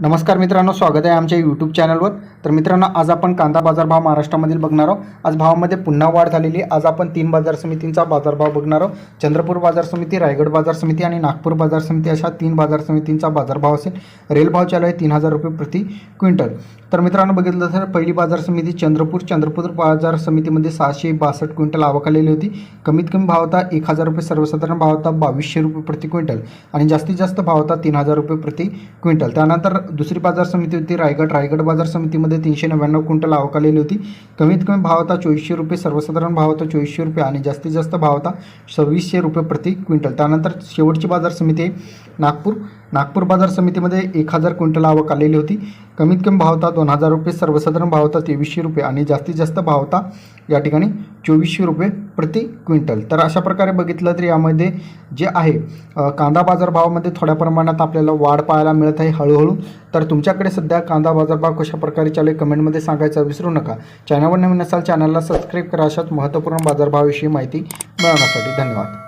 नमस्कार मित्रांनो स्वागत आहे आमच्या यूट्यूब चॅनलवर तर मित्रांनो आज आपण कांदा बाजारभाव महाराष्ट्रामधील बघणार आहोत. आज भावामध्ये पुन्हा वाढ झालेली आहे. आज आपण तीन बाजार समितींचा बाजारभाव बघणार आहोत. चंद्रपूर बाजार समिती रायगड बाजार समिती आणि नागपूर बाजार समिती अशा तीन बाजार समितींचा बाजारभाव असेल. रेल भाव चालू आहे तीन हजार रुपये प्रति क्विंटल. तर मित्रांनो बघितलं तर पहिली बाजार समिती चंद्रपूर. चंद्रपूर बाजार समितीमध्ये सहाशे बासष्ट क्विंटल आवक आलेली होती. कमीत कमी भाव होता एक हजार रुपये सर्वसाधारण भाव होता बावीसशे रुपये प्रति क्विंटल आणि जास्तीत जास्त भाव होता तीन हजार रुपये प्रति क्विंटल. त्यानंतर दुसरी बाजार समिती होती रायगड. रायगड बाजार समितीमध्ये तीनशे नव्याण्णव क्विंटल आवक आलेली होती. कमीत कमी भाव होता चोवीसशे रुपये सर्वसाधारण भाव होता चोवीसशे रुपये आणि जास्तीत जास्त भाव होता सव्वीसशे रुपये प्रति क्विंटल. त्यानंतर शेवटची बाजार समिती आहे नागपूर. नागपूर बाजार समितीमध्ये एक हजार क्विंटल आवक आलेली होती. कमीत कमी भाव होता दोन हजार रुपये सर्वसाधारण भाव होता तेवीसशे रुपये आणि जास्तीत जास्त भाव होता या ठिकाणी चोवीसशे रुपये प्रति क्विंटल. तर अशा प्रकारे बघितलं तर यामध्ये जे आहे कांदा बाजारभावामध्ये थोड्या प्रमाणात आपल्याला वाढ पाहायला मिळत आहे हळूहळू. तर तुमच्याकडे सध्या कांदा बाजारभाव कशा प्रकारे चालू आहे कमेंटमध्ये सांगायचं विसरू नका. चॅनलवर नवीन असाल चॅनलला सबस्क्राईब करा. अशाच महत्त्वपूर्ण बाजारभावाविषयी माहिती मिळवण्यासाठी धन्यवाद.